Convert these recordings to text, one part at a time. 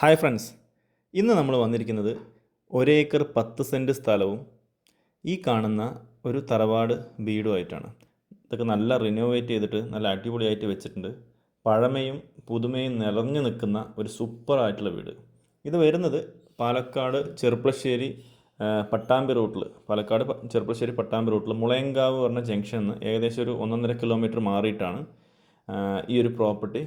Hi friends. ഇന്ന് നമ്മൾ വന്നിരിക്കുന്നത് ഒരേക്കർ പത്ത് സെന്റ് സ്ഥലവും ഈ കാണുന്ന ഒരു തറവാട് വീടുമായിട്ടാണ്. ഇതൊക്കെ നല്ല റിനോവേറ്റ് ചെയ്തിട്ട് നല്ല അടിപൊളിയായിട്ട് വെച്ചിട്ടുണ്ട്. പഴമയും പുതുമയും നിറഞ്ഞു നിൽക്കുന്ന ഒരു സൂപ്പർ സൂപ്പറായിട്ടുള്ള വീട്. ഇത് വരുന്നത് പാലക്കാട് ചെറുപ്പശ്ശേരി പട്ടാമ്പി റൂട്ടിൽ പാലക്കാട് ചെറുപ്പശ്ശേരി പട്ടാമ്പി റൂട്ടിൽ മുളയങ്കാവ് പറഞ്ഞ ജംഗ്ഷനിൽ നിന്ന് ഏകദേശം ഒരു ഒന്നൊന്നര കിലോമീറ്റർ മാറിയിട്ടാണ് ഈ ഒരു പ്രോപ്പർട്ടി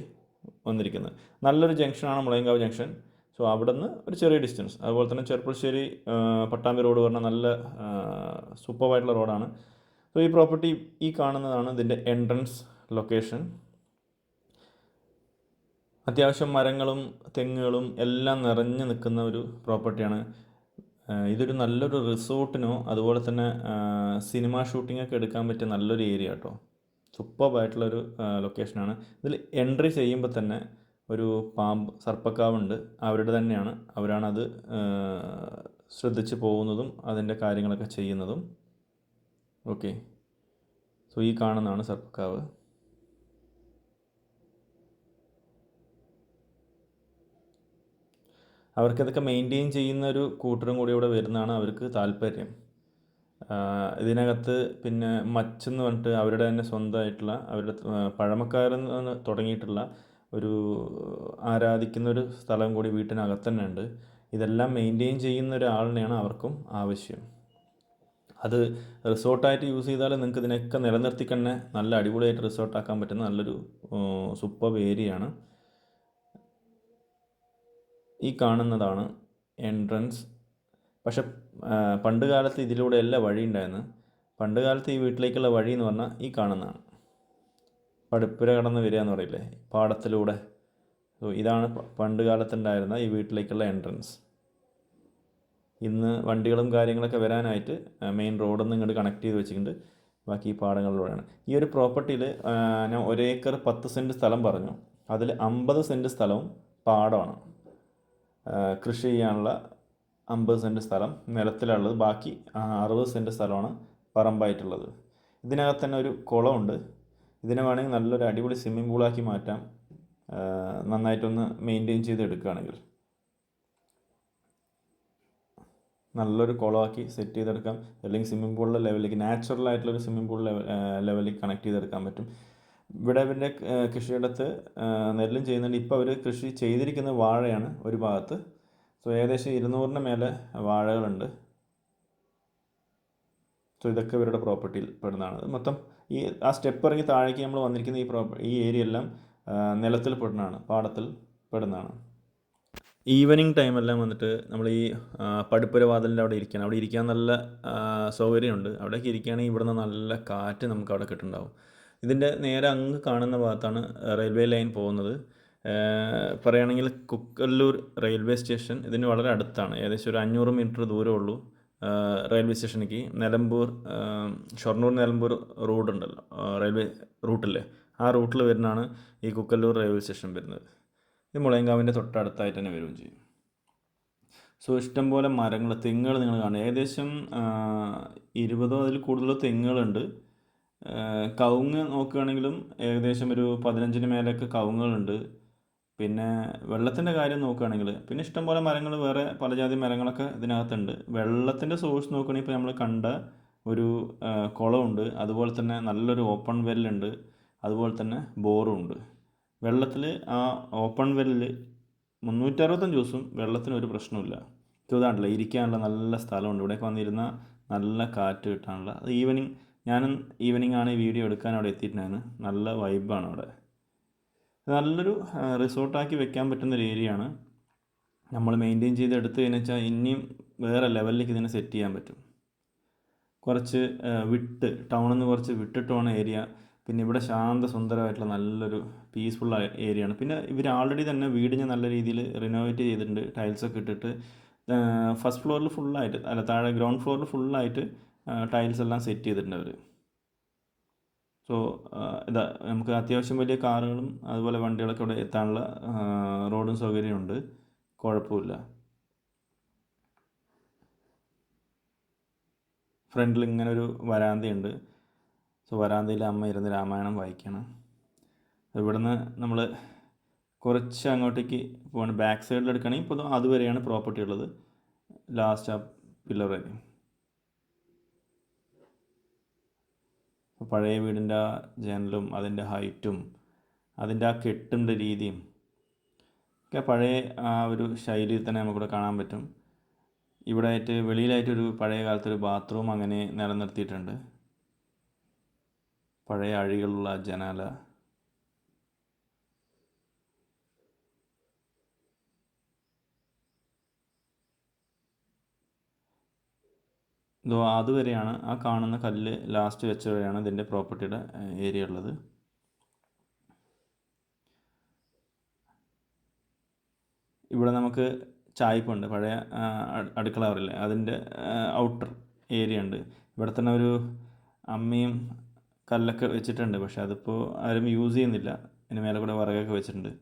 വന്നിരിക്കുന്നത്. നല്ലൊരു ജംഗ്ഷനാണ് മുളയങ്കാവ് ജംഗ്ഷൻ. സോ അവിടെ നിന്ന് ഒരു ചെറിയ ഡിസ്റ്റൻസ്. അതുപോലെ തന്നെ ചെറുപ്പളശ്ശേരി പട്ടാമ്പി റോഡ് പറഞ്ഞ നല്ല സൂപ്പറായിട്ടുള്ള റോഡാണ്. സോ ഈ പ്രോപ്പർട്ടി ഈ കാണുന്നതാണ് ഇതിന്റെ എൻട്രൻസ് ലൊക്കേഷൻ. അത്യാവശ്യം മരങ്ങളും തെങ്ങുകളും എല്ലാം നിറഞ്ഞു നിൽക്കുന്ന ഒരു പ്രോപ്പർട്ടിയാണ്. ഇതൊരു നല്ലൊരു റിസോർട്ടിനോ അതുപോലെ തന്നെ സിനിമ ഷൂട്ടിങ്ങൊക്കെ എടുക്കാൻ പറ്റിയ നല്ലൊരു ഏരിയ കേട്ടോ. സൂപ്പർബായിട്ടുള്ളൊരു ലൊക്കേഷനാണ് ഇതിൽ എൻട്രി ചെയ്യുമ്പോൾ തന്നെ ഒരു പാമ്പ് സർപ്പക്കാവുണ്ട്. അവരുടെ തന്നെയാണ്. അവരാണത് ശ്രദ്ധിച്ച് പോകുന്നതും അതിന്റെ കാര്യങ്ങളൊക്കെ ചെയ്യുന്നതും. ഓക്കെ സോ ഈ കാണുന്നതാണ് സർപ്പക്കാവ്. അവർക്കതൊക്കെ മെയിന്റെയിൻ ചെയ്യുന്ന ഒരു കൂട്ടരും കൂടി ഇവിടെ വരുന്നതാണ് അവർക്ക് താല്പര്യം. ഇതിനകത്ത് പിന്നെ മച്ചെന്ന് പറഞ്ഞിട്ട് അവരുടെ തന്നെ സ്വന്തമായിട്ടുള്ള അവരുടെ പഴമക്കാരെന്ന് തുടങ്ങിയിട്ടുള്ള ഒരു ആരാധിക്കുന്ന ഒരു സ്ഥലം കൂടി വീട്ടിനകത്ത് തന്നെ ഉണ്ട്. ഇതെല്ലാം മെയിന്റെയിൻ ചെയ്യുന്ന ഒരാളിനെയാണ് അവർക്കും ആവശ്യം. അത് റിസോർട്ടായിട്ട് യൂസ് ചെയ്താൽ നിങ്ങൾക്ക് ഇതിനൊക്കെ നിലനിർത്തി തന്നെ നല്ല അടിപൊളിയായിട്ട് റിസോർട്ടാക്കാൻ പറ്റുന്ന നല്ലൊരു സൂപ്പർ ഏരിയയാണ്. ഈ കാണുന്നതാണ് എൻട്രൻസ് പക്ഷെ പണ്ട് കാലത്ത് ഇതിലൂടെ അല്ല വഴി ഉണ്ടായിരുന്നു. പണ്ട് കാലത്ത് ഈ വീട്ടിലേക്കുള്ള വഴി എന്ന് പറഞ്ഞാൽ ഈ കാണുന്നതാണ്. പടുപ്പുര കടന്ന് വരിക എന്ന് പറയില്ലേ? പാടത്തിലൂടെ. ഇതാണ് പണ്ട് കാലത്തുണ്ടായിരുന്ന ഈ വീട്ടിലേക്കുള്ള എൻട്രൻസ് ഇന്ന് വണ്ടികളും കാര്യങ്ങളൊക്കെ വരാനായിട്ട് മെയിൻ റോഡിൽ നിന്ന് ഇങ്ങോട്ട് കണക്ട് ചെയ്ത് വെച്ചിട്ടുണ്ട്. ബാക്കി ഈ പാടങ്ങളിലൂടെയാണ്. ഈ ഒരു പ്രോപ്പർട്ടിയിൽ ഞാൻ ഒരേക്കർ പത്ത് സെന്റ് സ്ഥലം പറഞ്ഞു. അതിൽ അമ്പത് സെന്റ് സ്ഥലവും പാടമാണ്. കൃഷി ചെയ്യാനുള്ള അമ്പത് സെന്റ് സ്ഥലം നിലത്തിലുള്ളത് ബാക്കി അറുപത് സെന്റ് സ്ഥലമാണ് പറമ്പായിട്ടുള്ളത്. ഇതിനകത്ത് തന്നെ ഒരു കുളമുണ്ട്. ഇതിനെ വേണമെങ്കിൽ നല്ലൊരു അടിപൊളി സ്വിമ്മിംഗ് പൂളാക്കി മാറ്റാം. നന്നായിട്ടൊന്ന് മെയിന്റെയിൻ ചെയ്ത് എടുക്കുകയാണെങ്കിൽ നല്ലൊരു കുളമാക്കി സെറ്റ് ചെയ്തെടുക്കാം. അല്ലെങ്കിൽ സ്വിമ്മിംഗ് പൂളിലെ ലെവലിലേക്ക് നാച്ചുറൽ ആയിട്ടുള്ളൊരു സ്വിമ്മിംഗ് പൂൾ ലെവൽ ലെവലിലേക്ക് കണക്ട് ചെയ്തെടുക്കാൻ പറ്റും. ഇവിടെ ഇവരുടെ കൃഷിയിടത്ത് നെല്ലും ചെയ്യുന്നുണ്ട്. ഇപ്പോൾ അവർ കൃഷി ചെയ്തിരിക്കുന്ന വാഴയാണ് ഒരു ഭാഗത്ത്. സോ ഏകദേശം ഇരുന്നൂറിന് മേലെ വാഴകളുണ്ട്. സോ ഇതൊക്കെ ഇവരുടെ പ്രോപ്പർട്ടിയിൽ പെടുന്നതാണ്. മൊത്തം ഈ ആ സ്റ്റെപ്പ് ഇറങ്ങി താഴേക്ക് നമ്മൾ വന്നിരിക്കുന്ന ഈ പ്രോപ്പർ ഈ ഏരിയ എല്ലാം നിലത്തിൽ പെടുന്നതാണ് പാടത്തിൽ പെടുന്നതാണ്. ഈവനിങ് ടൈമെല്ലാം വന്നിട്ട് നമ്മൾ ഈ പടുപ്പുര വാതിലിന്റെ അവിടെ ഇരിക്കണം. അവിടെ ഇരിക്കാൻ നല്ല സൗകര്യമുണ്ട്. അവിടേക്ക് ഇരിക്കുകയാണെങ്കിൽ ഇവിടുന്ന് നല്ല കാറ്റ് നമുക്ക് അവിടെ കിട്ടുന്നുണ്ടാവും. ഇതിന്റെ നേരെ അങ്ങ് കാണുന്ന ഭാഗത്താണ് റെയിൽവേ ലൈൻ പോകുന്നത്. പറയുകയാണെങ്കിൽ കുക്കല്ലൂർ റെയിൽവേ സ്റ്റേഷൻ ഇതിന് വളരെ അടുത്താണ്. ഏകദേശം ഒരു അഞ്ഞൂറ് മീറ്റർ ദൂരമേ ഉള്ളൂ റെയിൽവേ സ്റ്റേഷനിലേക്ക്. നിലമ്പൂർ ഷൊർണൂർ നിലമ്പൂർ റോഡുണ്ടല്ലോ റെയിൽവേ റൂട്ടിൽ ആ റൂട്ടിൽ വരുന്നതാണ് ഈ കുക്കല്ലൂർ റെയിൽവേ സ്റ്റേഷൻ വരുന്നത്. ഇത് മുളയങ്കാവിന്റെ തൊട്ടടുത്തായിട്ട് തന്നെ വരികയും ചെയ്യും. സോ ഇഷ്ടംപോലെ മരങ്ങൾ തെങ്ങുകൾ നിങ്ങൾ കാണുക ഏകദേശം ഇരുപതോ അതിൽ കൂടുതലോ തെങ്ങുകളുണ്ട്. കവുങ്ങ് നോക്കുകയാണെങ്കിലും ഏകദേശം ഒരു പതിനഞ്ചിന് മേലെയൊക്കെ കവുങ്ങുകളുണ്ട്. പിന്നെ വെള്ളത്തിന്റെ കാര്യം നോക്കുകയാണെങ്കിൽ പിന്നെ ഇഷ്ടംപോലെ മരങ്ങൾ വേറെ പല ജാതി മരങ്ങളൊക്കെ ഇതിനകത്തുണ്ട്. വെള്ളത്തിന്റെ സോഴ്സ് നോക്കുകയാണെങ്കിൽ ഇപ്പോൾ നമ്മൾ കണ്ട ഒരു കുളമുണ്ട്. അതുപോലെ തന്നെ നല്ലൊരു ഓപ്പൺ വെല്ലുണ്ട് അതുപോലെ തന്നെ ബോറും ഉണ്ട്. വെള്ളത്തിൽ ആ ഓപ്പൺ വെല്ലിൽ മുന്നൂറ്ററുപത്തഞ്ച് ദിവസം വെള്ളത്തിന് ഒരു പ്രശ്നമില്ല ഇതാണ്ടല്ലോ ഇരിക്കാനുള്ള നല്ല സ്ഥലമുണ്ട്. ഇവിടെയൊക്കെ വന്നിരുന്ന നല്ല കാറ്റ് കിട്ടാനുള്ള. അത് ഈവനിങ് ഞാനും ഈവനിങ് ആണ് ഈ വീഡിയോ എടുക്കാൻ അവിടെ എത്തിയിട്ടുണ്ടായിരുന്നു നല്ല വൈബാണ് അവിടെ. നല്ലൊരു റിസോർട്ടാക്കി വെക്കാൻ പറ്റുന്ന ഒരു ഏരിയ ആണ് നമ്മൾ മെയിന്റെയിൻ ചെയ്ത് എടുത്തു കഴിഞ്ഞാൽ വെച്ചാൽ ഇനിയും വേറെ ലെവലിലേക്ക് ഇതിനെ സെറ്റ് ചെയ്യാൻ പറ്റും. കുറച്ച് വിട്ട് ടൗണിൽ നിന്ന് കുറച്ച് വിട്ടിട്ട് പോണ ഏരിയ പിന്നെ ഇവിടെ ശാന്ത സുന്ദരമായിട്ടുള്ള നല്ലൊരു പീസ്ഫുൾ ഏരിയ ആണ് പിന്നെ ഇവർ ആൾറെഡി തന്നെ വീടിന് നല്ല രീതിയിൽ റിനോവേറ്റ് ചെയ്തിട്ടുണ്ട് ടൈൽസൊക്കെ ഇട്ടിട്ട്. ഫസ്റ്റ് ഫ്ലോറിൽ ഫുള്ളായിട്ട് അല്ല താഴെ ഗ്രൗണ്ട് ഫ്ലോറിൽ ഫുള്ളായിട്ട് ടൈൽസ് എല്ലാം സെറ്റ് ചെയ്തിട്ടുണ്ട് അവർ സോ ഇതാ നമുക്ക് അത്യാവശ്യം വലിയ കാറുകളും അതുപോലെ വണ്ടികളൊക്കെ ഇവിടെ എത്താനുള്ള റോഡും സൗകര്യമുണ്ട് കുഴപ്പമില്ല. ഫ്രണ്ടിൽ ഇങ്ങനെ ഒരു വരാന്തയുണ്ട്. സോ വരാന്തയിൽ അമ്മ ഇരുന്ന് രാമായണം വായിക്കണം. ഇവിടുന്ന് നമ്മൾ കുറച്ച് അങ്ങോട്ടേക്ക് പോകണം ബാക്ക് സൈഡിൽ എടുക്കുകയാണെങ്കിൽ ഇപ്പോൾ അതുവരെയാണ് പ്രോപ്പർട്ടി ഉള്ളത് ലാസ്റ്റ് ആ പില്ലർ വരെ. പഴയ വീടിന്റെ ആ ജനലും അതിന്റെ ഹൈറ്റും അതിന്റെ ആ കെട്ടിന്റെ രീതിയും ഒക്കെ പഴയ ആ ഒരു ശൈലിയിൽ തന്നെ നമുക്കിവിടെ കാണാൻ പറ്റും. ഇവിടെ ആയിട്ട് വെളിയിലായിട്ടൊരു പഴയ കാലത്തൊരു ബാത്റൂം അങ്ങനെ നിലനിർത്തിയിട്ടുണ്ട്. പഴയ അഴികളുള്ള ജനാല ഇതോ അതുവരെയാണ് ആ കാണുന്ന കല്ല് ലാസ്റ്റ് വെച്ച വരെയാണ് ഇതിന്റെ പ്രോപ്പർട്ടിയുടെ ഏരിയ ഉള്ളത്. ഇവിടെ നമുക്ക് ചായ്പുണ്ട് പഴയ അടുക്കള പറയില്ലേ അതിന്റെ ഔട്ടർ ഏരിയ ഉണ്ട്. ഇവിടെ തന്നെ ഒരു അമ്മയും കല്ലൊക്കെ വെച്ചിട്ടുണ്ട് പക്ഷേ അതിപ്പോൾ ആരും യൂസ് ചെയ്യുന്നില്ല. അതിന് മേലെ കൂടെ വിറകൊക്കെ വെച്ചിട്ടുണ്ട്.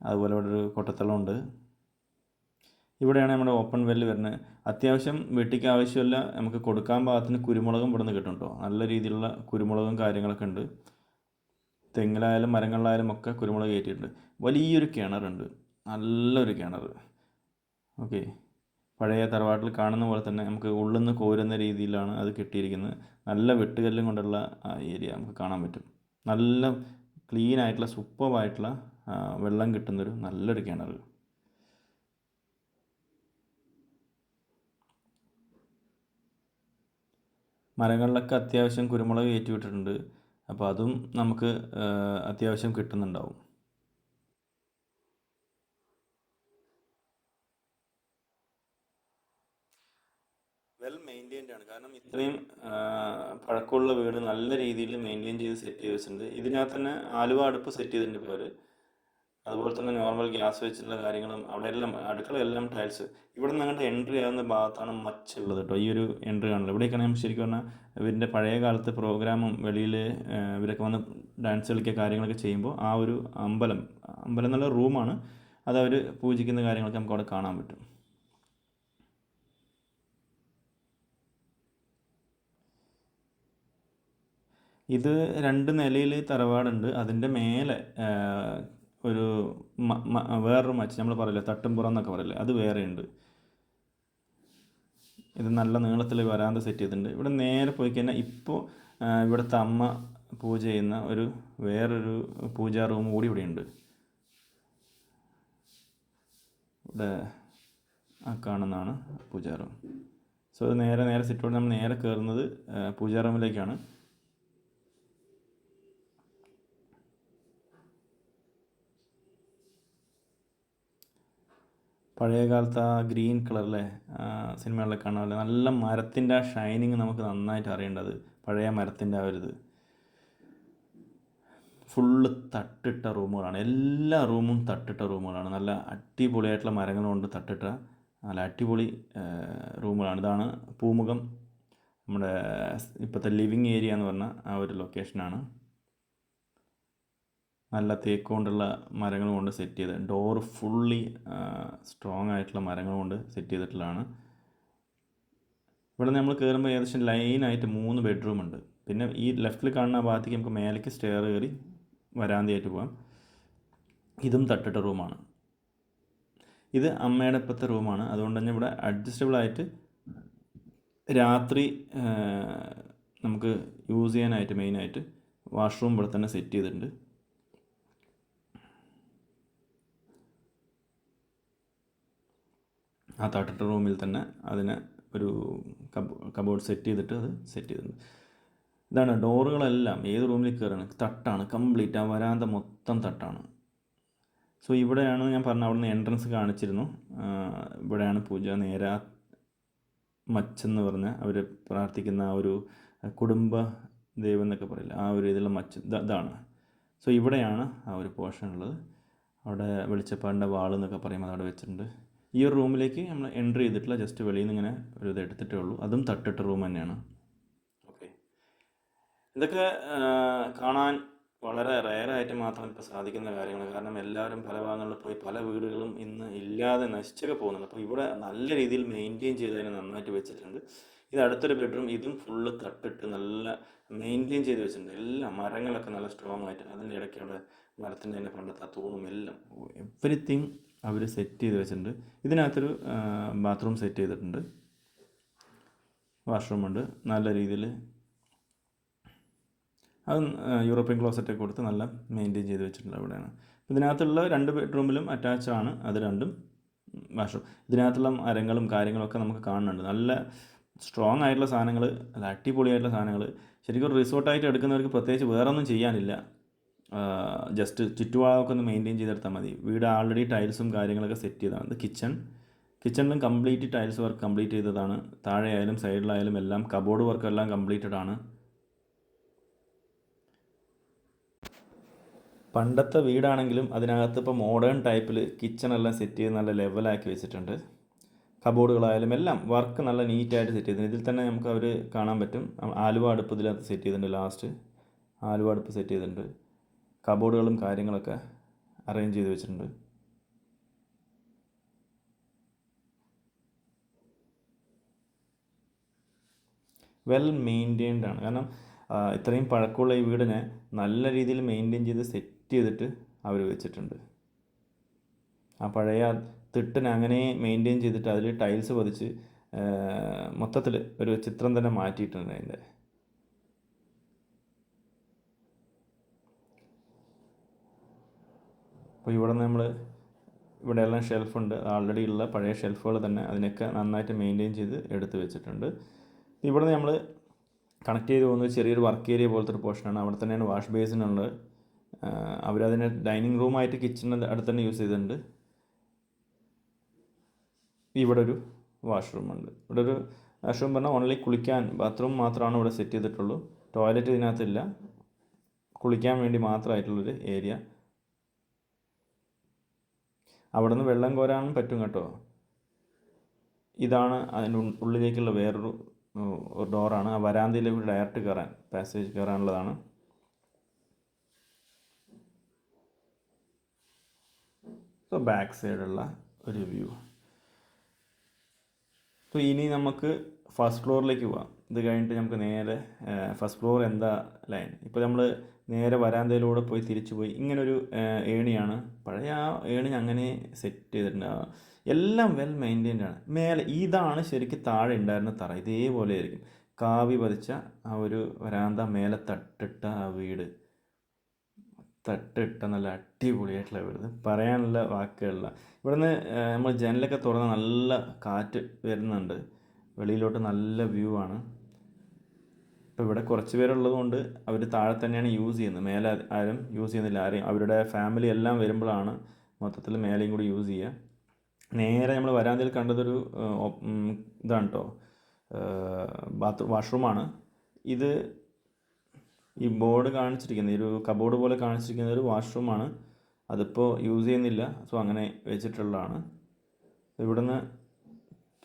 അതുപോലെ ഇവിടെ ഒരു കൊട്ടത്തളമുണ്ട് ഇവിടെയാണ് നമ്മുടെ ഓപ്പൺ വെല്ല് വരുന്നത്. അത്യാവശ്യം വെട്ടിക്ക് ആവശ്യമില്ല നമുക്ക് കൊടുക്കാൻ പാകത്തിന് കുരുമുളകും ഇവിടെ നിന്ന് കിട്ടും. കേട്ടോ നല്ല രീതിയിലുള്ള കുരുമുളകും കാര്യങ്ങളൊക്കെ ഉണ്ട്. തെങ്ങിലായാലും മരങ്ങളിലായാലും ഒക്കെ കുരുമുളക് കയറ്റിയിട്ടുണ്ട്. വലിയൊരു കിണറുണ്ട് നല്ലൊരു കിണർ. ഓക്കെ. പഴയ തറവാട്ടിൽ കാണുന്ന പോലെ തന്നെ നമുക്ക് ഉള്ളിൽ നിന്ന് കോരുന്ന രീതിയിലാണ് അത് കിട്ടിയിരിക്കുന്നത്. നല്ല വെട്ടുകല്ലും കൊണ്ടുള്ള ഏരിയ നമുക്ക് കാണാൻ പറ്റും. നല്ല ക്ലീൻ ആയിട്ടുള്ള സൂപ്പറായിട്ടുള്ള വെള്ളം കിട്ടുന്നൊരു നല്ലൊരു കിണർ. മരങ്ങളിലൊക്കെ അത്യാവശ്യം കുരുമുളക് കയറ്റി വിട്ടിട്ടുണ്ട് അപ്പോൾ അതും നമുക്ക് അത്യാവശ്യം കിട്ടുന്നുണ്ടാവും. വെൽ മെയിന്റെയിൻഡ് ആണ്. കാരണം ഇത്രയും പഴക്കമുള്ള വീട് നല്ല രീതിയിൽ മെയിന്റെയിൻ ചെയ്ത് സെറ്റ് ചെയ്ത് വെച്ചിട്ടുണ്ട്. ഇതിനകത്ത് തന്നെ ആലുവ അടുപ്പ് സെറ്റ് ചെയ്തിട്ടുണ്ട് ഇപ്പോൾ അതുപോലെ തന്നെ നോർമൽ ഗ്യാസ് വെച്ചിട്ടുള്ള കാര്യങ്ങളും അവിടെ എല്ലാം അടുക്കള എല്ലാം ടൈൽസ് ഇവിടെ നിന്ന് അങ്ങോട്ട് എൻട്രി ആകുന്ന ഭാഗത്താണ് മച്ചുള്ളത് കേട്ടോ ഈ ഒരു എൻട്രി കാണില്ല ഇവിടേക്കാണ് ഞാൻ ശരിക്കും പറഞ്ഞാൽ ഇവരിന്റെ പഴയ കാലത്ത് പ്രോഗ്രാമും വെളിയിൽ ഇവരൊക്കെ വന്ന് ഡാൻസ് കളിക്കുക കാര്യങ്ങളൊക്കെ ചെയ്യുമ്പോൾ ആ ഒരു അമ്പലം അമ്പലം എന്നുള്ള റൂമാണ് അത് അവർ പൂജിക്കുന്ന കാര്യങ്ങളൊക്കെ നമുക്ക് അവിടെ കാണാൻ പറ്റും. ഇത് രണ്ട് നിലയിൽ തറവാടുണ്ട്. അതിന്റെ മേലെ ഒരു വേറൊരു മച്ച് നമ്മൾ പറയില്ലേ തട്ടുംപുറം എന്നൊക്കെ പറയില്ലേ അത് വേറെയുണ്ട്. ഇത് നല്ല നീളത്തിൽ വരാന്ത സെറ്റ് ചെയ്തിട്ടുണ്ട്. ഇവിടെ നേരെ പോയി കഴിഞ്ഞാൽ ഇപ്പോൾ ഇവിടുത്തെ അമ്മ പൂജ ചെയ്യുന്ന ഒരു വേറൊരു പൂജാ റൂം കൂടി ഇവിടെ ഉണ്ട് ഇവിടെ ആ കാണുന്നതാണ് പൂജാ റൂം. സോ നേരെ നേരെ സിറ്റോട് നമ്മൾ നേരെ കയറുന്നത് പൂജാ റൂമിലേക്കാണ്. പഴയ കാലത്ത് ആ ഗ്രീൻ കളറിലെ സിനിമകളിലൊക്കെ കാണാമല്ലോ നല്ല മരത്തിന്റെ ആ ഷൈനിങ് നമുക്ക് നന്നായിട്ട് അറിയേണ്ടത് പഴയ മരത്തിന്റെ ആ ഒരു ഇത്. ഫുള്ള് തട്ടിട്ട റൂമുകളാണ്. എല്ലാ റൂമും തട്ടിട്ട റൂമുകളാണ്. നല്ല അടിപൊളിയായിട്ടുള്ള മരങ്ങൾ കൊണ്ട് തട്ടിട്ട നല്ല അടിപൊളി റൂമുകളാണ്. ഇതാണ് പൂമുഖം. നമ്മുടെ ഇപ്പോഴത്തെ ലിവിങ് ഏരിയ എന്ന് പറഞ്ഞ ആ ഒരു ലൊക്കേഷനാണ് നല്ല തേക്ക് കൊണ്ടുള്ള മരങ്ങൾ കൊണ്ട് സെറ്റ് ചെയ്ത് ഡോർ ഫുള്ളി സ്ട്രോങ് ആയിട്ടുള്ള മരങ്ങൾ കൊണ്ട് സെറ്റ് ചെയ്തിട്ടുള്ളതാണ്. ഇവിടെ നമ്മൾ കയറുമ്പോൾ ഏകദേശം ലൈനായിട്ട് മൂന്ന് ബെഡ്റൂം ഉണ്ട്. പിന്നെ ഈ ലെഫ്റ്റിൽ കാണുന്ന ഭാഗത്തേക്ക് നമുക്ക് മേലേക്ക് സ്റ്റെയർ കയറി വരാന്തയായിട്ട് പോകാം ഇതും തട്ടിട്ട റൂമാണ് ഇത് അമ്മയുടെ ഇപ്പോഴത്തെ റൂമാണ് അതുകൊണ്ട് തന്നെ ഇവിടെ അഡ്ജസ്റ്റബിൾ ആയിട്ട് രാത്രി നമുക്ക് യൂസ് ചെയ്യാനായിട്ട് മെയിനായിട്ട് വാഷ്റൂം ഇവിടെ തന്നെ സെറ്റ് ചെയ്തിട്ടുണ്ട്. ആ തട്ടിട്ട റൂമിൽ തന്നെ അതിന് ഒരു കബ് കബോർഡ് സെറ്റ് ചെയ്തിട്ട് അത് സെറ്റ് ചെയ്തിട്ടുണ്ട്. ഇതാണ് ഡോറുകളെല്ലാം ഏത് റൂമിൽ കയറാണ്? തട്ടാണ് കംപ്ലീറ്റ് ആ വരാന്ത മൊത്തം തട്ടാണ്. സോ ഇവിടെയാണ് ഞാൻ പറഞ്ഞ അവിടുന്ന് എൻട്രൻസ് കാണിച്ചിരുന്നു. ഇവിടെയാണ് പൂജ നേരെ മച്ചെന്ന് പറഞ്ഞ അവർ പ്രാർത്ഥിക്കുന്ന ആ ഒരു കുടുംബ ദൈവം എന്നൊക്കെ പറയില്ല ആ ഒരു ഇതിലുള്ള മച്ച് ഇതാണ്. സോ ഇവിടെയാണ് ആ ഒരു പോർഷൻ ഉള്ളത്. അവിടെ വെളിച്ചപ്പാടിന്റെ വാൾ എന്നൊക്കെ പറയുമ്പോൾ അതവിടെ വെച്ചിട്ടുണ്ട്. ഈ ഒരു റൂമിലേക്ക് നമ്മൾ എൻട്രി ചെയ്തിട്ടില്ല. ജസ്റ്റ് വെളിയിൽ നിന്ന് ഇങ്ങനെ ഒരു ഇത് എടുത്തിട്ടേ ഉള്ളൂ. അതും തട്ടിട്ട റൂം തന്നെയാണ്. ഓക്കെ ഇതൊക്കെ കാണാൻ വളരെ റയറായിട്ട് മാത്രം ഇപ്പോൾ സാധിക്കുന്ന കാര്യങ്ങൾ കാരണം എല്ലാവരും പല ഭാഗങ്ങളിൽ പോയി പല വീടുകളും ഇന്ന് ഇല്ലാതെ നശിച്ചൊക്കെ പോകുന്നുണ്ട്. അപ്പോൾ ഇവിടെ നല്ല രീതിയിൽ മെയിന്റെയിൻ ചെയ്ത് അതിനെ നന്നായിട്ട് വെച്ചിട്ടുണ്ട്. ഇത് അടുത്തൊരു ബെഡ്റൂം ഇതും ഫുള്ള് തട്ടിട്ട് നല്ല മെയിന്റെയിൻ ചെയ്ത് വെച്ചിട്ടുണ്ട്. എല്ലാ മരങ്ങളൊക്കെ നല്ല സ്ട്രോങ് ആയിട്ട് അതിന്റെ ഇടയ്ക്ക് അവിടെ മരത്തിന്റെ തന്നെ പണ്ടത്തെ ആ തൂണും എല്ലാം. എവറിത്തിങ് അവർ സെറ്റ് ചെയ്ത് വെച്ചിട്ടുണ്ട്. ഇതിനകത്തൊരു ബാത്റൂം സെറ്റ് ചെയ്തിട്ടുണ്ട്. വാഷ്റൂമുണ്ട് നല്ല രീതിയിൽ അത് യൂറോപ്യൻ ക്ലോസറ്റൊക്കെ കൊടുത്ത് നല്ല മെയിന്റെയിൻ ചെയ്ത് വെച്ചിട്ടുണ്ട് അവിടെയാണ്. ഇതിനകത്തുള്ള രണ്ട് ബെഡ്റൂമിലും അറ്റാച്ച് ആണ്. അത് രണ്ടും വാഷ്റൂം ഇതിനകത്തുള്ള മരങ്ങളും കാര്യങ്ങളൊക്കെ നമുക്ക് കാണുന്നുണ്ട്. നല്ല സ്ട്രോങ് ആയിട്ടുള്ള സാധനങ്ങൾ അല്ല അടിപൊളിയായിട്ടുള്ള സാധനങ്ങൾ ശരിക്കും ഒരു റിസോർട്ടായിട്ട് എടുക്കുന്നവർക്ക് പ്രത്യേകിച്ച് വേറൊന്നും ചെയ്യാനില്ല. ജസ്റ്റ് ചുറ്റുപാടമൊക്കെ ഒന്ന് മെയിന്റെയിൻ ചെയ്തെടുത്താൽ മതി. വീട് ആൾറെഡി ടൈൽസും കാര്യങ്ങളൊക്കെ സെറ്റ് ചെയ്തതാണ്. ഇത് കിച്ചൺ കിച്ചണിലും കംപ്ലീറ്റ് ടൈൽസ് വർക്ക് കംപ്ലീറ്റ് ചെയ്തതാണ്. താഴെയായാലും സൈഡിലായാലും എല്ലാം കബോർഡ് വർക്ക് എല്ലാം കംപ്ലീറ്റഡ് ആണ്. പണ്ടത്തെ വീടാണെങ്കിലും അതിനകത്ത് ഇപ്പോൾ മോഡേൺ ടൈപ്പിൽ കിച്ചണെല്ലാം സെറ്റ് ചെയ്ത് നല്ല ലെവലാക്കി വെച്ചിട്ടുണ്ട്. കബോർഡുകളായാലും എല്ലാം വർക്ക് നല്ല നീറ്റായിട്ട് സെറ്റ് ചെയ്തിട്ടുണ്ട്. ഇതിൽ തന്നെ നമുക്ക് അവർ കാണാൻ പറ്റും. ആലുവ അടുപ്പ് ഇതിനകത്ത് സെറ്റ് ചെയ്തിട്ടുണ്ട് ലാസ്റ്റ് ആലുവ അടുപ്പ് സെറ്റ് ചെയ്തിട്ടുണ്ട്. കബോർഡുകളും കാര്യങ്ങളൊക്കെ അറേഞ്ച് ചെയ്ത് വെച്ചിട്ടുണ്ട്. വെൽ മെയിന്റെയിൻഡ് ആണ്. കാരണം ഇത്രയും പഴക്കമുള്ള ഈ വീടിനെ നല്ല രീതിയിൽ മെയിന്റെയിൻ ചെയ്ത് സെറ്റ് ചെയ്തിട്ട് അവർ വെച്ചിട്ടുണ്ട്. ആ പഴയ തിട്ടിനെ അങ്ങനെ മെയിന്റെയിൻ ചെയ്തിട്ട് അതിൽ ടൈൽസ് പതിച്ച് മൊത്തത്തിൽ ഒരു ചിത്രം തന്നെ മാറ്റിയിട്ടുണ്ട് അതിന്റെ. അപ്പോൾ ഇവിടെ നമ്മൾ ഇവിടെ എല്ലാം ഷെൽഫുണ്ട്. ആൾറെഡി ഉള്ള പഴയ ഷെൽഫുകൾ തന്നെ അതിനൊക്കെ നന്നായിട്ട് മെയിന്റെയിൻ ചെയ്ത് എടുത്ത് വെച്ചിട്ടുണ്ട്. ഇവിടെ നമ്മൾ കണക്ട് ചെയ്ത് പോകുന്നത് ചെറിയൊരു വർക്ക് ഏരിയ പോലത്തെ ഒരു പോർഷനാണ്. അവിടെ തന്നെയാണ് വാഷ് ബേസിനുള്ളത്. അവരതിനെ ഡൈനിങ് റൂമായിട്ട് കിച്ചണിന്റെ അടുത്ത് തന്നെ യൂസ് ചെയ്തിട്ടുണ്ട്. ഇവിടെ ഒരു വാഷ്റൂം ഉണ്ട് ഇവിടെ ഒരു വാഷ്റൂം പറഞ്ഞാൽ ഓൺലി കുളിക്കാൻ ബാത്റൂം മാത്രമാണ് ഇവിടെ സെറ്റ് ചെയ്തിട്ടുള്ളൂ. ടോയ്ലറ്റ് ഇതിനകത്തില്ല. കുളിക്കാൻ വേണ്ടി മാത്രമായിട്ടുള്ളൊരു ഏരിയ. അവിടെ നിന്ന് വെള്ളം കോരാനും പറ്റും കേട്ടോ. ഇതാണ് അതിന്റെ ഉള്ളിലേക്കുള്ള വേറൊരു ഒരു ഡോറാണ്. ആ വരാന്തയിലേക്ക് ഡയറക്റ്റ് കയറാൻ പാസേജ് കയറാനുള്ളതാണ് സോ ബാക്ക് സൈഡുള്ള ഒരു വ്യൂ സോ ഇനി നമുക്ക് ഫസ്റ്റ് ഫ്ലോറിലേക്ക് പോവാം. ഇത് കഴിഞ്ഞിട്ട് നമുക്ക് നേരെ ഫസ്റ്റ് ഫ്ലോർ എന്താ ലൈൻ ഇപ്പോൾ നമ്മൾ നേരെ വരാന്തയിലൂടെ പോയി തിരിച്ചു പോയി ഇങ്ങനൊരു ഏണിയാണ്. പഴയ ആ ഏണി അങ്ങനെ സെറ്റ് ചെയ്തിട്ടുണ്ട്. എല്ലാം വെൽ മെയിന്റെയിൻഡ് ആണ്. മേലെ ഇതാണ് ശരിക്കും താഴെ ഉണ്ടായിരുന്ന തറ. ഇതേപോലെ ആയിരിക്കും. കാവി പതിച്ച ആ ഒരു വരാന്ത മേലെ തട്ടിട്ട ആ വീട്. തട്ടിട്ട നല്ല അടിപൊളിയായിട്ടുള്ള വീട്. പറയാനുള്ള വാക്കുകളില്ല. ഇവിടുന്ന് നമ്മൾ ജനലൊക്കെ തുറന്ന് നല്ല കാറ്റ് വരുന്നുണ്ട്. വെളിയിലോട്ട് നല്ല വ്യൂ ആണ്. ഇപ്പോൾ ഇവിടെ കുറച്ച് പേരുള്ളത് കൊണ്ട് അവർ താഴെ തന്നെയാണ് യൂസ് ചെയ്യുന്നത്. മേലെ ആരും യൂസ് ചെയ്യുന്നില്ല. ആരെയും അവരുടെ ഫാമിലി എല്ലാം വരുമ്പോഴാണ് മൊത്തത്തിൽ മേലെയും കൂടി യൂസ് ചെയ്യുക. നേരെ നമ്മൾ വരാന്തയിൽ കണ്ടതൊരു ഇതാണ് കേട്ടോ ബാത്റൂം വാഷ്റൂമാണ്. ഇത് ഈ ബോർഡ് കാണിച്ചിരിക്കുന്ന ഒരു കബോർഡ് പോലെ കാണിച്ചിരിക്കുന്ന ഒരു വാഷ്റൂമാണ്. അതിപ്പോൾ യൂസ് ചെയ്യുന്നില്ല. സോ അങ്ങനെ വെച്ചിട്ടുള്ളതാണ്. ഇവിടുന്ന്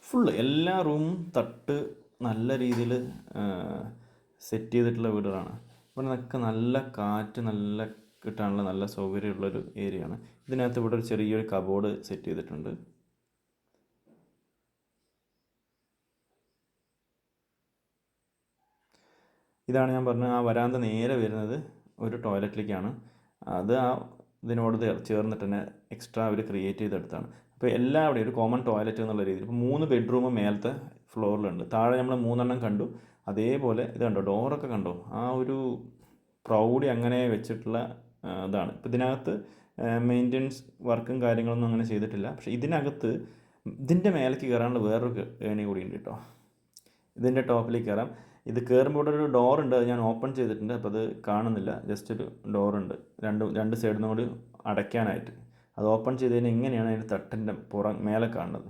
ഫുള്ള് എല്ലാ റൂമും തട്ട് നല്ല രീതിയിൽ സെറ്റ് ചെയ്തിട്ടുള്ള വീടുകളാണ്. ഇവിടെ നിന്നൊക്കെ നല്ല കാറ്റ് നല്ല കിട്ടാനുള്ള നല്ല സൗകര്യമുള്ളൊരു ഏരിയയാണ്. ഇതിനകത്ത് ഇവിടെ ഒരു ചെറിയൊരു കബോർഡ് സെറ്റ് ചെയ്തിട്ടുണ്ട്. ഇതാണ് ഞാൻ പറഞ്ഞ ആ വരാന്ത നേരെ വരുന്നത് ഒരു ടോയ്ലറ്റിലേക്കാണ്. അത് ആ ഇതിനോട് ചേർ- ചേർന്നിട്ട് തന്നെ എക്സ്ട്രാ അവർ ക്രിയേറ്റ് ചെയ്തെടുത്താണ്. അപ്പോൾ എല്ലാവിടെയും ഒരു കോമൺ ടോയ്ലറ്റ് എന്നുള്ള രീതിയിൽ. ഇപ്പോൾ മൂന്ന് ബെഡ്റൂം മേലത്തെ ഫ്ലോറിലുണ്ട് താഴെ നമ്മൾ മൂന്നെണ്ണം കണ്ടു. അതേപോലെ ഇത് കണ്ടോ ഡോറൊക്കെ കണ്ടോ? ആ ഒരു പ്രൗഡി അങ്ങനെ വെച്ചിട്ടുള്ള ഇതാണ്. ഇപ്പോൾ ഇതിനകത്ത് മെയിന്റെനൻസ് വർക്കും കാര്യങ്ങളൊന്നും അങ്ങനെ ചെയ്തിട്ടില്ല. പക്ഷേ ഇതിനകത്ത് ഇതിന്റെ മേലേക്ക് കയറാനുള്ള വേറൊരു ഏണി കൂടി ഉണ്ട് കേട്ടോ. ഇതിന്റെ ടോപ്പിലേക്ക് കയറാം ഇത് കയറുമ്പോൾ ഒരു ഡോർ ഉണ്ട് അത് ഞാൻ ഓപ്പൺ ചെയ്തിട്ടുണ്ട് അപ്പോൾ അത് കാണുന്നില്ല. ജസ്റ്റ് ഒരു ഡോറുണ്ട് രണ്ട് രണ്ട് സൈഡിൽ നിന്നും കൂടി അടയ്ക്കാനായിട്ട്. അത് ഓപ്പൺ ചെയ്ത് കഴിഞ്ഞാൽ ഇങ്ങനെയാണ് അതിന്റെ തട്ടിന്റെ പുറം മേലെ കാണുന്നത്.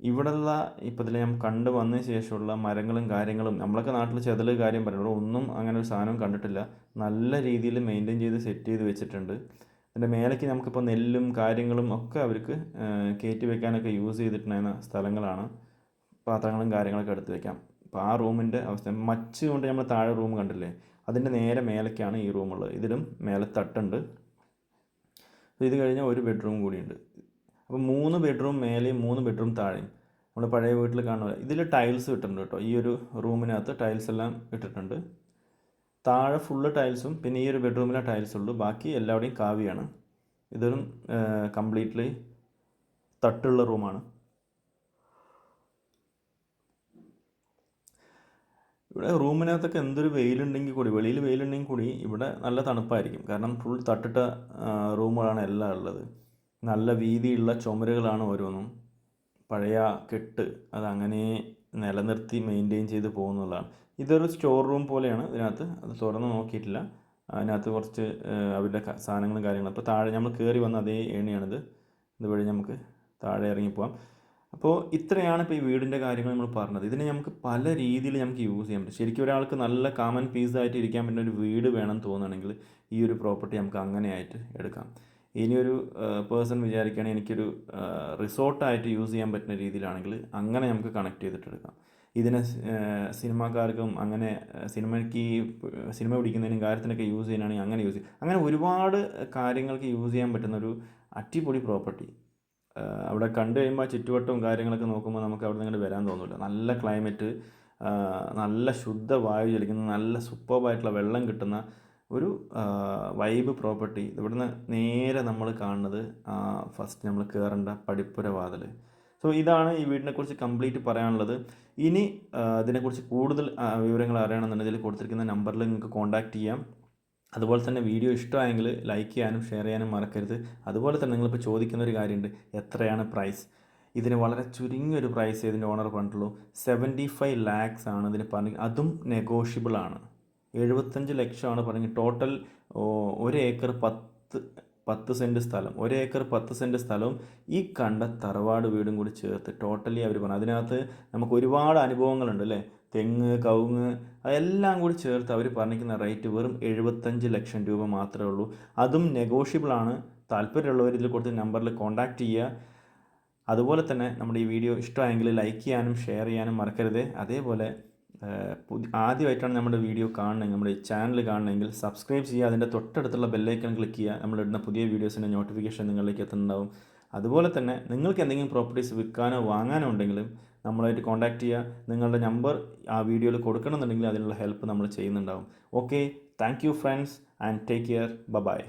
ഇവിടെയുള്ള ഇപ്പം ഇതിൽ ഞാൻ കണ്ടു വന്നതിന് ശേഷമുള്ള മരങ്ങളും കാര്യങ്ങളും നമ്മളൊക്കെ നാട്ടിൽ ചെതൽ കാര്യം പറയുന്നത് ഒന്നും അങ്ങനെ ഒരു സാധനവും കണ്ടിട്ടില്ല. നല്ല രീതിയിൽ മെയിന്റെയിൻ ചെയ്ത് സെറ്റ് ചെയ്ത് വെച്ചിട്ടുണ്ട്. അതിന്റെ മേലേക്ക് നമുക്കിപ്പോൾ നെല്ലും കാര്യങ്ങളും ഒക്കെ അവർക്ക് കയറ്റി വെക്കാനൊക്കെ യൂസ് ചെയ്തിട്ടുണ്ടായിരുന്ന സ്ഥലങ്ങളാണ്. പാത്രങ്ങളും കാര്യങ്ങളൊക്കെ എടുത്ത് വെക്കാം. അപ്പോൾ ആ റൂമിന്റെ അവസ്ഥ മച്ച് കൊണ്ട് നമ്മൾ താഴെ റൂം കണ്ടില്ലേ അതിന്റെ നേരെ മേലേക്കാണ് ഈ റൂമുള്ളത്. ഇതിലും മേലെ തട്ടുണ്ട്. ഇത് കഴിഞ്ഞാൽ ഒരു ബെഡ്റൂം കൂടിയുണ്ട് അപ്പോൾ മൂന്ന് ബെഡ്റൂം മേലെയും മൂന്ന് ബെഡ്റൂം താഴെയും. നമ്മൾ പഴയ വീട്ടിൽ കാണുക ഇതിൽ ടൈൽസ് ഇട്ടിട്ടുണ്ട് കേട്ടോ. ഈ ഒരു റൂമിനകത്ത് ടൈൽസ് എല്ലാം ഇട്ടിട്ടുണ്ട്. താഴെ ഫുള്ള് ടൈൽസും പിന്നെ ഈ ഒരു ബെഡ്റൂമിലെ ടൈൽസ് ഉള്ളൂ. ബാക്കി എല്ലാവിടെയും കാവിയാണ്. ഇതൊരു കംപ്ലീറ്റ്ലി തട്ടുള്ള റൂമാണ്. ഇവിടെ റൂമിനകത്തൊക്കെ എന്തൊരു വെയിലുണ്ടെങ്കിൽ കൂടി വെളിയിൽ വെയിലുണ്ടെങ്കിൽ കൂടി ഇവിടെ നല്ല തണുപ്പായിരിക്കും. കാരണം ഫുൾ തട്ടിട്ട റൂമുകളാണ് എല്ലാം ഉള്ളത്. നല്ല വീതിയുള്ള ചുമരുകളാണ് ഓരോന്നും. പഴയ കെട്ട് അതങ്ങനെ നിലനിർത്തി മെയിന്റെയിൻ ചെയ്ത് പോകുന്നതാണ്. ഇതൊരു സ്റ്റോർ റൂം പോലെയാണ് ഇതിനകത്ത്. അത് തുറന്ന് നോക്കിയിട്ടില്ല. അതിനകത്ത് കുറച്ച് അവരുടെ സാധനങ്ങളും കാര്യങ്ങളും. അപ്പോൾ താഴെ നമ്മൾ കയറി വന്ന അതേ ഏണിയാണിത്. ഇതുവഴി നമുക്ക് താഴെ ഇറങ്ങി പോകാം അപ്പോൾ ഇത്രയാണ് ഇപ്പോൾ ഈ വീടിന്റെ കാര്യങ്ങൾ നമ്മൾ പറഞ്ഞത്. ഇതിനെ നമുക്ക് പല രീതിയിൽ നമുക്ക് യൂസ് ചെയ്യാൻ പറ്റും. ശരിക്കും ഒരാൾക്ക് നല്ല കാമൻ പീസായിട്ട് ഇരിക്കാൻ പറ്റുന്ന ഒരു വീട് വേണം തോന്നുകയാണെങ്കിൽ ഈ ഒരു പ്രോപ്പർട്ടി നമുക്ക് അങ്ങനെയായിട്ട് എടുക്കാം. ഇനിയൊരു പേഴ്സൺ വിചാരിക്കുകയാണെങ്കിൽ എനിക്കൊരു റിസോർട്ടായിട്ട് യൂസ് ചെയ്യാൻ പറ്റുന്ന രീതിയിലാണെങ്കിൽ അങ്ങനെ നമുക്ക് കണക്ട് ചെയ്തിട്ട് എടുക്കാം ഇതിനെ സിനിമാക്കാർക്കും അങ്ങനെ സിനിമയ്ക്ക് സിനിമ പിടിക്കുന്നതിനും കാര്യത്തിനൊക്കെ യൂസ് ചെയ്യാനാണെങ്കിൽ അങ്ങനെ യൂസ് ചെയ്യും. അങ്ങനെ ഒരുപാട് കാര്യങ്ങൾക്ക് യൂസ് ചെയ്യാൻ പറ്റുന്ന ഒരു അടിപൊളി പ്രോപ്പർട്ടി. അവിടെ കണ്ടു കഴിയുമ്പോൾ ചുറ്റുവട്ടവും കാര്യങ്ങളൊക്കെ നോക്കുമ്പോൾ നമുക്ക് അവിടെ നിന്ന് വരാൻ തോന്നില്ല നല്ല ക്ലൈമറ്റ് നല്ല ശുദ്ധ വായു ചലിക്കുന്ന നല്ല സൂപ്പർബായിട്ടുള്ള വെള്ളം കിട്ടുന്ന ഒരു വൈബ് പ്രോപ്പർട്ടി ഇവിടുന്ന് നേരെ നമ്മൾ കാണുന്നത് ഫസ്റ്റ് നമ്മൾ കയറേണ്ട പടിപ്പുര വാതിൽ സോ ഇതാണ് ഈ വീടിനെക്കുറിച്ച് കംപ്ലീറ്റ് പറയാനുള്ളത്. ഇനി ഇതിനെക്കുറിച്ച് കൂടുതൽ വിവരങ്ങൾ അറിയണമെന്നുണ്ടെങ്കിൽ കൊടുത്തിരിക്കുന്ന നമ്പറിൽ നിങ്ങൾക്ക് കോൺടാക്റ്റ് ചെയ്യാം. അതുപോലെ തന്നെ വീഡിയോ ഇഷ്ടമായെങ്കിൽ ലൈക്ക് ചെയ്യാനും ഷെയർ ചെയ്യാനും മറക്കരുത്. അതുപോലെ തന്നെ നിങ്ങളിപ്പോൾ ചോദിക്കുന്ന ഒരു കാര്യമുണ്ട്. എത്രയാണ് പ്രൈസ് ഇതിന് വളരെ ചുരുങ്ങിയൊരു പ്രൈസ് ഇതിന്റെ ഓണർ പറഞ്ഞിട്ടുള്ളൂ. സെവന്റി ഫൈവ് ലാക്സ് ആണ് ഇതിന് പറഞ്ഞ അതും നെഗോഷ്യബിൾ ആണ്. എഴുപത്തഞ്ച് ലക്ഷമാണ് പറഞ്ഞ് ടോട്ടൽ ഒരു ഏക്കർ പത്ത് പത്ത് സെന്റ് സ്ഥലം. ഒരു ഏക്കർ പത്ത് സെന്റ് സ്ഥലവും ഈ കണ്ട തറവാട് വീടും കൂടി ചേർത്ത് ടോട്ടലി അവർ പറഞ്ഞു. അതിനകത്ത് നമുക്ക് ഒരുപാട് അനുഭവങ്ങളുണ്ട് അല്ലേ? തെങ്ങ് കവുങ്ങ് അതെല്ലാം കൂടി ചേർത്ത് അവർ പറഞ്ഞിരിക്കുന്ന റേറ്റ് വെറും എഴുപത്തഞ്ച് ലക്ഷം രൂപ മാത്രമേ ഉള്ളൂ. അതും നെഗോഷ്യബിളാണ് താല്പര്യമുള്ളവർ ഇതിൽ കൊടുത്ത നമ്പറിൽ കോൺടാക്റ്റ് ചെയ്യുക. അതുപോലെ തന്നെ നമ്മുടെ ഈ വീഡിയോ ഇഷ്ടമായെങ്കിൽ ലൈക്ക് ചെയ്യാനും ഷെയർ ചെയ്യാനും മറക്കരുത്. അതേപോലെ പുതിയ ആദ്യമായിട്ടാണ് നമ്മുടെ വീഡിയോ കാണണമെങ്കിൽ നമ്മുടെ ചാനൽ കാണണമെങ്കിൽ സബ്സ്ക്രൈബ് ചെയ്യുക. അതിന്റെ തൊട്ടടുത്തുള്ള ബെല്ലൈക്കൺ ക്ലിക്ക് ചെയ്യുക. നമ്മളിടുന്ന പുതിയ വീഡിയോസിന്റെ നോട്ടിഫിക്കേഷൻ നിങ്ങളിലേക്ക് എത്തുന്നുണ്ടാവും. അതുപോലെ തന്നെ നിങ്ങൾക്ക് എന്തെങ്കിലും പ്രോപ്പർട്ടീസ് വിൽക്കാനോ വാങ്ങാനോ ഉണ്ടെങ്കിലും നമ്മളായിട്ട് കോൺടാക്റ്റ് ചെയ്യുക. നിങ്ങളുടെ നമ്പർ ആ വീഡിയോയിൽ കൊടുക്കണമെന്നുണ്ടെങ്കിൽ അതിനുള്ള ഹെൽപ്പ് നമ്മൾ ചെയ്യുന്നുണ്ടാവും. Okay thank you friends and take care ബ ബൈ